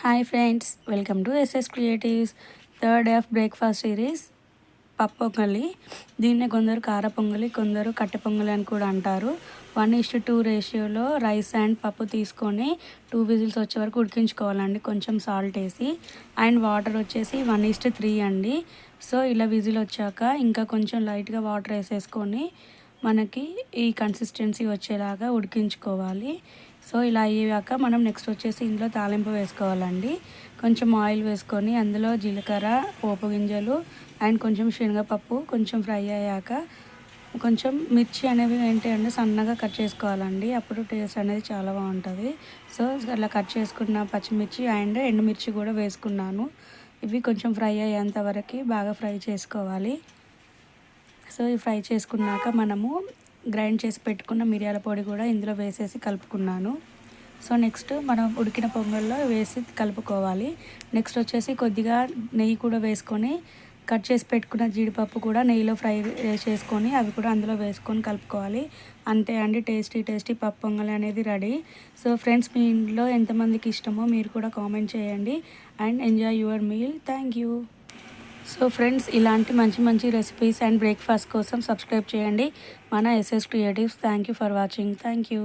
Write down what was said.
Hi friends welcome to SS creatives. Third day of breakfast series పప్పు పొంగలి దీన్నే కొందరు కార పొంగలి కొందరు కట్టె పొంగలి అని కూడా అంటారు. వన్ ఇస్ట్ టూ రేషియోలో రైస్ అండ్ పప్పు తీసుకొని టూ విజిల్స్ వచ్చే వరకు ఉడికించుకోవాలండి కొంచెం సాల్ట్ వేసి. అండ్ వాటర్ వచ్చేసి వన్ ఇస్ట్ త్రీ అండి. సో ఇలా విజిల్ వచ్చాక ఇంకా కొంచెం లైట్గా వాటర్ వేసేసుకొని మనకి ఈ కన్సిస్టెన్సీ వచ్చేలాగా ఉడికించుకోవాలి. సో ఇలా అయ్యాక మనం నెక్స్ట్ వచ్చేసి ఇందులో తాలింపు వేసుకోవాలండి. కొంచెం ఆయిల్ వేసుకొని అందులో జీలకర్ర పోపు గింజలు అండ్ కొంచెం శనగపప్పు కొంచెం ఫ్రై అయ్యాక కొంచెం మిర్చి అనేవి ఏంటి అంటే సన్నగా కట్ చేసుకోవాలండి. అప్పుడు టేస్ట్ అనేది చాలా బాగుంటుంది. సో అలా కట్ చేసుకున్న పచ్చిమిర్చి అండ్ ఎండుమిర్చి కూడా వేసుకున్నాను. ఇవి కొంచెం ఫ్రై అయ్యేంత వరకు బాగా ఫ్రై చేసుకోవాలి. సో ఈ ఫ్రై చేసుకున్నాక మనము గ్రైండ్ చేసి పెట్టుకున్న మిరియాల పొడి కూడా ఇందులో వేసేసి కలుపుకున్నాను. సో నెక్స్ట్ మనం ఉడికిన పొంగల్లో వేసి కలుపుకోవాలి. నెక్స్ట్ వచ్చేసి కొద్దిగా నెయ్యి కూడా వేసుకొని కట్ చేసి పెట్టుకున్న జీడిపప్పు కూడా నెయ్యిలో ఫ్రై చేసుకొని అవి కూడా అందులో వేసుకొని కలుపుకోవాలి. అంతే అండి టేస్టీ టేస్టీ పప్పు పొంగల్ అనేది రెడీ. సో ఫ్రెండ్స్ మీ ఇంట్లో ఎంతమందికి ఇష్టమో మీరు కూడా కామెంట్ చేయండి. And enjoy your meal. Thank you. So friends ఇలాంటి మంచి మంచి రెసిపీస్ అండ్ బ్రేక్ఫాస్ట్ కోసం సబ్స్క్రైబ్ చేయండి. మన SS creatives thank you for watching thank you